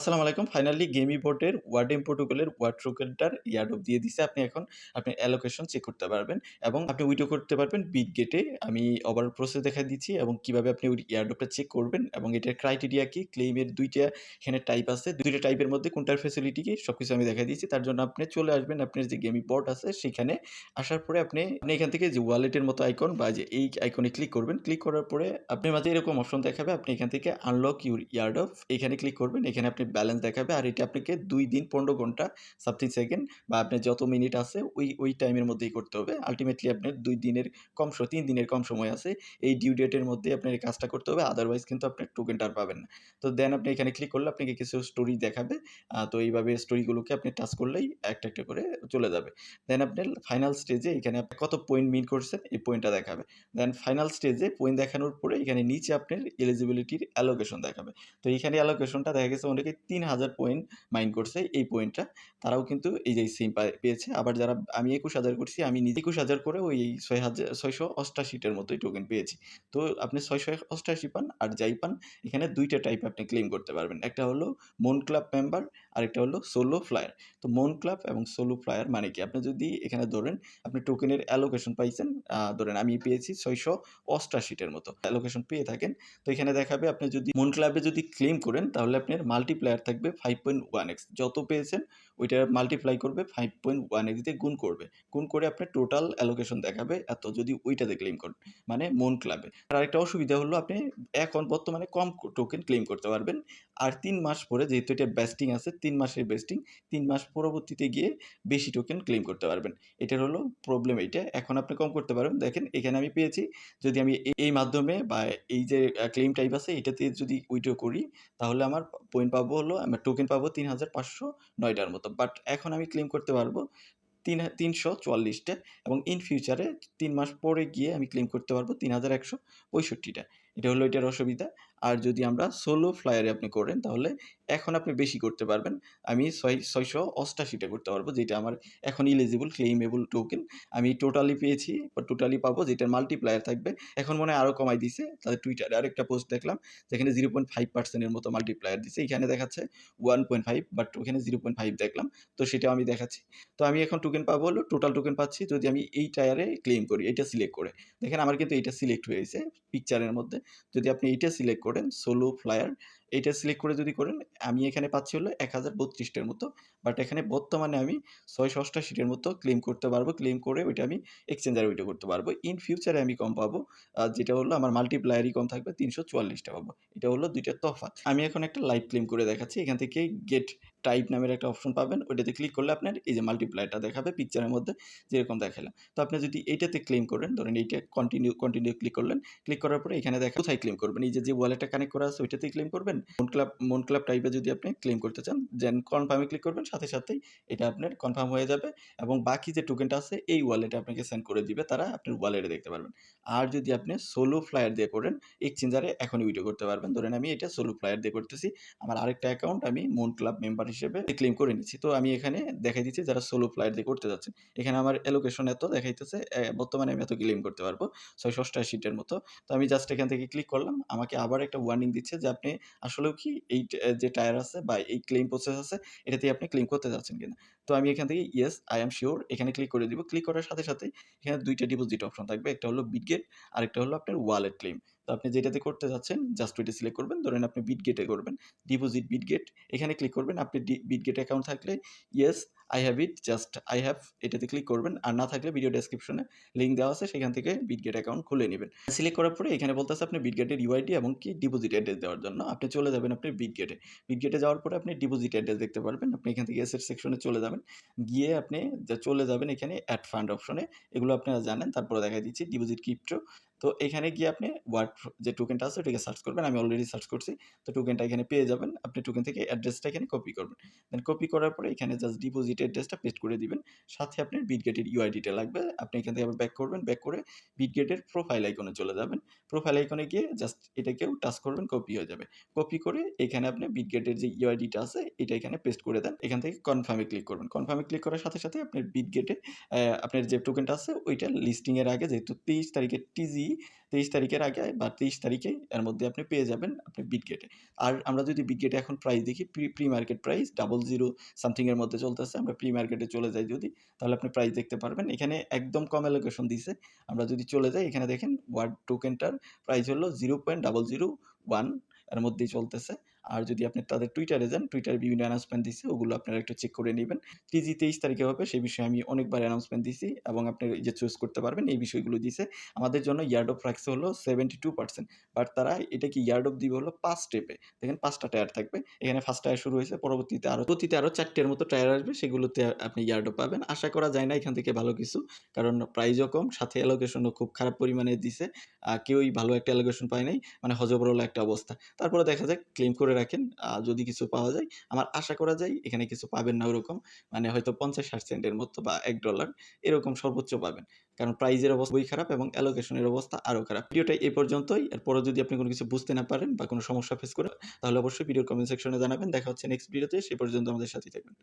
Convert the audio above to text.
আসসালামু আলাইকুম। ফাইনালি গেমি বোটের ওয়ার্ডেম প্রোটোকলের ওয়ার্ড টোকেনটার এয়ারড্রপ দিয়ে দিছে। আপনি এখন আপনার অ্যালোকেশন চেক করতে পারবেন এবং আপনি উইথড্র করতে পারবেন বিগ গেটে আমি ওভারঅল প্রসেস দেখায় দিচ্ছি এবং কীভাবে আপনি ওই এয়ারড্রপটা চেক করবেন এবং এটার ক্রাইটেরিয়া কি, ক্লেইমের দুইটা এখানে টাইপ আছে। দুইটা টাইপের মধ্যে কোনটার ফেসিলিটি কি সবকিছু আমি দেখায় দিয়েছি। তার জন্য আপনি চলে আসবেন আপনার যে গেমি বোর্ড আছে সেখানে। আসার পরে আপনি আপনি এখান থেকে যে ওয়ালেটের মতো আইকন বা যে এই আইকনে ক্লিক করবেন। ক্লিক করার পরে আপনার মাঝে এরকম অপশন দেখাবে। আপনি এখান থেকে আনলক ইউর এয়ারড্রপ এখানে ক্লিক করবেন। এখানে আপনি ব্যালেন্স দেখাবে আর এটা আপনাকে দুই দিন ১৫ ঘণ্টা সামথিং সেকেন্ড বা আপনার যত মিনিট আছে ওই ওই টাইমের মধ্যেই করতে হবে। আলটিমেটলি আপনার দুই দিনের কম ৩ দিনের কম সময় আছে। এই ডিউ ডেটের মধ্যে আপনার এই কাজটা করতে হবে। আদারওয়াইজ কিন্তু আপনার টোকেনটা আর পাবেন না। তো দেন আপনি এখানে ক্লিক করলে আপনাকে কিছু স্টোরি দেখাবে। তো এইভাবে স্টোরিগুলোকে আপনি টাচ করলেই একটা, একটা করে চলে যাবে। দেন আপনার ফাইনাল স্টেজে এখানে আপনি কত পয়েন্ট মিন করছেন এই পয়েন্টটা দেখাবে। দেন ফাইনাল স্টেজে পয়েন্ট দেখানোর পরে এখানে নিচে আপনার এলিজিবিলিটির অ্যালোকেশন দেখাবে। তো এখানে অ্যালোকেশনটা দেখা গেছে অনেকে ৩০০০ পয়েন্ট মাইন করছে এই পয়েন্টটা। তারাও কিন্তু এই যে সেম পায় পেয়েছে। আবার যারা আমি ২১,০০০ করছি আমি নিজে ২১,০০০ করে ওই ছয় হাজার ছয়শো অষ্টাশিটার মতোই টোকেন পেয়েছি। তো আপনি ৬৮৮ পান আর যাই পান এখানে ২ টা টাইপ আপনি ক্লেম করতে পারবেন। একটা হলো মন ক্লাব মেম্বার আরেকটা হলো সোলো ফ্লায়ার। তো মন ক্লাব এবং সোলো ফ্লায়ার মানে কি? আপনি যদি এখানে ধরেন, আপনি টোকেনের অ্যালোকেশন পাইছেন ধরেন আমি পেয়েছি ৬৮৮ টার মতো অ্যালোকেশন পেয়ে থাকেন। তো এখানে দেখাবে আপনি যদি মন ক্লাবে যদি ক্লেম করেন, তাহলে আপনার মাল্টিপ্লায়ার থাকবে 5.1x যত পেয়েছেন, ওইটা মাল্টিপ্লাই করবে 5.1x দিয়ে গুণ করবে। গুণ করে আপনার টোটাল অ্যালোকেশন দেখাবে, এত যদি ওইটাতে ক্লেম করেন। মানে মন ক্লাবে। আর আরেকটা অসুবিধা হলো, আপনি এখন বর্তমানে কম টোকেন ক্লেম করতে পারবেন। আর তিন মাস পরে যেহেতু এটা ভেস্টিং আছে ৩ মাসের বেস্টিং তিন মাস পরবর্তীতে গিয়ে বেশি টোকেন ক্লেম করতে পারবেন। এটার হলো প্রবলেম এইটা। এখন আপনি কম করতে পারবেন। দেখেন, এখানে আমি পেয়েছি, যদি আমি এই মাধ্যমে বা এই যে ক্লেম টাইপ আছে, এটাতে যদি উইথড্র করি, তাহলে আমার পয়েন্ট পাবো হলো, আমার টোকেন পাবো তিন হাজার পাঁচশো নয়টার মতো। বাট এখন আমি ক্লেম করতে পারব তিন হা ৩৪৪ টা এবং ইন ফিউচারে তিন মাস পরে গিয়ে আমি ক্লেম করতে পারব ৩১৬৫ টা। এটা হলো এটার অসুবিধা। আর যদি আমরা সোলো ফ্লায়ারে আপনি করেন, তাহলে এখন আপনি বেশি করতে পারবেন। আমি ছয়, ছয়শো অষ্টাশিটা করতে পারব, যেটা আমার এখন ইলিজিবল ক্লেইমেবল টোকেন। আমি টোটালি পেয়েছি, বা টোটালি পাবো, যেটার মাল্টিপ্লায়ার থাকবে। এখন মনে হয় আরও কমায় দিছে। তাদের টুইটারে আরেকটা পোস্ট দেখলাম, যেখানে জিরো পয়েন্ট ফাইভ পার্সেন্টের মতো মাল্টিপ্লায়ার দিছে। এখানে দেখাচ্ছে 1.5 বাট ওখানে 0.5 দেখলাম। তো সেটাও আমি দেখাচ্ছি। তো আমি এখন টোকেন পাবো হলো টোটাল টোকেন পাচ্ছি যদি আমি এই টায়ারে ক্লেইম করি, এটা সিলেক্ট করে। দেখেন, আমার কিন্তু এইটা সিলেক্ট হয়েছে পিকচারের মধ্যে। যদি আপনি এটা সিলেক্ট করেন সোলো ফ্লায়ার এইটা সিলেক্ট করে যদি করেন, আমি এখানে পাচ্ছি হলো এক হাজার বত্রিশটার মতো। বাট এখানে বর্তমানে আমি ছয় ৬৮৮ টার মতো ক্লেইম করতে পারব। ক্লেম করে ওইটা আমি এক্সচেঞ্জারে ওইটা করতে পারব। ইন ফিউচারে আমি কম পাবো। যেটা হলো আমার মাল্টিপ্লায়ারই কম থাকবে, তিনশো চুয়াল্লিশটা পাবো। এটা হলো ২ টার তফাৎ। আমি এখন একটা লাইভ ক্লেম করে দেখাচ্ছি। এখান থেকে গেট টাইপ নামের একটা অপশন পাবেন। ওইটাতে ক্লিক করলে আপনার এই যে মাল্টিপ্লায়ারটা দেখাবে পিকচারের মধ্যে, যেরকম দেখালাম। তো আপনি যদি এইটাতে ক্লেম করেন, ধরেন এইটা কন্টিনিউ কন্টিনিউ ক্লিক করলেন। ক্লিক করার পরে এখানে দেখা, কোথায় ক্লেম করবেন? এই যে ওয়ালেটটা কানেক্ট করা আছে, ওইটাতেই ক্লেম করবেন। ক্লাব মন টাইপে যদি আপনি ক্লেইম করতে চান দেন কনফার্ম ক্লিক করবেন সাথে, সাথেই এটা আপনার কনফার্ম হয়ে যাবে এবং বাকি যে টোকেনটা আছে এই ওয়ালেটে আপনাকে সেন্ড করে দিবে তারা আপনার ওয়ালেটে দেখতে পারবেন। আর যদি আপনি সোলো ফ্লায়ার দিয়ে করেন এক্সচেঞ্জারে এখনই উইথড্র করতে পারবেন। ধরেন আমি এটা সোলো ফ্লায়ার দিয়ে করতেছি। আমার আরেকটা অ্যাকাউন্ট আমি মন ক্লাব মেম্বার হিসেবে ক্লেইম করে নিচ্ছি। তো আমি এখানে দেখাই দিচ্ছি যারা সোলো ফ্লায়ার দিয়ে করতে যাচ্ছেন। এখানে আমার অ্যালোকেশন এত দেখাইতেছে। বর্তমানে আমি এত ক্লেইম করতে পারব ৬৮৮ টার মতো। তো আমি জাস্ট এখান থেকে ক্লিক করলাম। আমাকে আবার একটা ওয়ার্নিং দিচ্ছে যে আপনি আসলেও কি এই যে টায়ার আছে বা এই ক্লেম প্রসেস আছে এটাতে আপনি ক্লেম করতে যাচ্ছেন কিনা। তো আমি এখান থেকে ইয়েস আই এম শিওর এখানে ক্লিক করে দিব। ক্লিক করার সাথে, সাথে এখানে দুইটা ডিপোজিট অপশন থাকবে। একটা হলো বিটগেট আরেকটা হলো আপনার ওয়ালেট ক্লেম তো আপনি যেটাতে করতে যাচ্ছেন জাস্ট ওইটা সিলেক্ট করবেন। ধরেন আপনি বিটগেটে করবেন। ডিপোজিট বিটগেট এখানে ক্লিক করবেন। আপনি বিটগেট অ্যাকাউন্ট থাকলে yes I have it just I have এটাতে ক্লিক করবেন। আর না থাকলে ভিডিও ডেসক্রিপশনে লিঙ্ক দেওয়া আছে, সেখান থেকে বিটগেট অ্যাকাউন্ট খুলে নিবেন। সিলেক্ট করার পরে এখানে বলতেছে আপনি বিটগেটের ইউআইডি এবং কি ডিপোজিট অ্যাড্রেস দেওয়ার জন্য। আপনি চলে যাবেন আপনি বিটগেটে। বিটগেটে যাওয়ার পরে আপনি ডিপোজিট অ্যাড্রেস দেখতে পারবেন। আপনি এখান থেকে এসেট সেকশনে চলে যাবেন। গিয়ে আপনি চলে যাবেন এখানে অ্যাড ফান্ড অপশনে। এগুলো আপনারা জানেন। তারপরে দেখা দিচ্ছি ডিপোজিট ক্রিপ্টো। তো এখানে গিয়ে আপনি ওয়ার্ড যে টোকেনটা আছে ওটাকে সার্চ করবেন। আমি অলরেডি সার্চ করছি। তো টোকেনটা এখানে পেয়ে যাবেন। আপনি টোকেন থেকে অ্যাড্রেসটা এখানে কপি করবেন। দেন কপি করার পরে এখানে জাস্ট ডিপোজিট অ্যাড্রেসটা পেস্ট করে দিবেন। সাথে আপনার বিটগেটের ইউআইডিটা লাগবে। আপনি এখান থেকে আবার ব্যাক করবেন। ব্যাক করে বিটগেটের প্রোফাইল আইকনে চলে যাবেন। প্রোফাইল আইকনে গিয়ে জাস্ট এটাকেও টাচ করবেন কপি হয়ে যাবে। কপি করে এখানে আপনি বিটগেটের যে ইউআইডিটা আছে এটা এখানে পেস্ট করে দেন। এখান থেকে কনফার্মে ক্লিক করবেন। কনফার্মে ক্লিক করার সাথে, সাথে আপনার বিটগেটে আপনার যে টোকেনটা আছে ওইটা লিস্টিংয়ের আগে যেহেতু ২৩ তারিখে টিজি তেইশ তারিখের আগে বা তেইশ তারিখে এর মধ্যে আপনি পেয়ে যাবেন আপনি বিটগেটে আর আমরা যদি বিটগেটে এখন প্রাইস দেখি pre pre market price double zero সামথিংয়ের মধ্যে চলতেছে, আমরা প্রি মার্কেটে চলে যাই যদি, তাহলে আপনি প্রাইস দেখতে পারবেন। এখানে একদম কম অ্যালোকেশন দিছে। আমরা যদি চলে যাই, এখানে দেখেন ওয়ার্ড টোকেনটার প্রাইস হলো জিরো পয়েন্ট ডাবল জিরো ওয়ানের মধ্যেই চলতেছে। আর যদি আপনি তাদের টুইটারে যান টুইটারে বিভিন্ন অ্যানাউন্সমেন্ট দিছে, ওগুলো আপনারা একটু চেক করে নেবেন। টিজি তেইশ তারিখে হবে, সেই বিষয়ে আমি অনেকবার অ্যানাউন্সমেন্ট দিছি এবং আপনি যে চুজ করতে পারবেন, এই বিষয়গুলো দিছে। আমাদের জন্য ইয়ার্ড অফ রাখছে হলো সেভেন্টি টু পার্সেন্ট বাট তারা এটা কি ইয়ার্ড অফ দিবে হলো পাঁচ স্টেপে দেখেন পাঁচটা টায়ার থাকবে, এখানে ফার্স্ট টায়ার শুরু হয়েছে, পরবর্তীতে আরও প্রতিতে আরও চারটের মতো টায়ার আসবে, সেগুলোতে আপনি ইয়ার্ড অফ পাবেন। আশা করা যায় না এখান থেকে ভালো কিছু, কারণ প্রাইজও কম, সাথে অ্যালোকেশনও খুব খারাপ পরিমাণে দিছে। কেউই ভালো একটা অ্যালোকেশন পায় নাই মানে হজবরল একটা অবস্থা। তারপরে দেখা যায় ক্লেম করে রাখেন। যদি কিছু পাওয়া যায়, আমার আশা করা যায় এখানে কিছু পাবেন না ওরকম। মানে হয়তো পঞ্চাশ ষাট সেন্টের মতো বা এক ডলার এরকম সর্বোচ্চ পাবেন। কারণ প্রাইজের অবস্থা খুবই খারাপ এবং অ্যালোকেশনের অবস্থা আরও খারাপ। ভিডিওটা এই পর্যন্তই। এরপরে যদি আপনি কোনো কিছু বুঝতে না পারেন বা কোনো সমস্যা ফেস করেন, তাহলে অবশ্যই ভিডিওর কমেন্ট সেকশনে জানাবেন। দেখা হচ্ছে নেক্সট ভিডিওতে সে পর্যন্ত আমাদের সাথেই থাকবেন।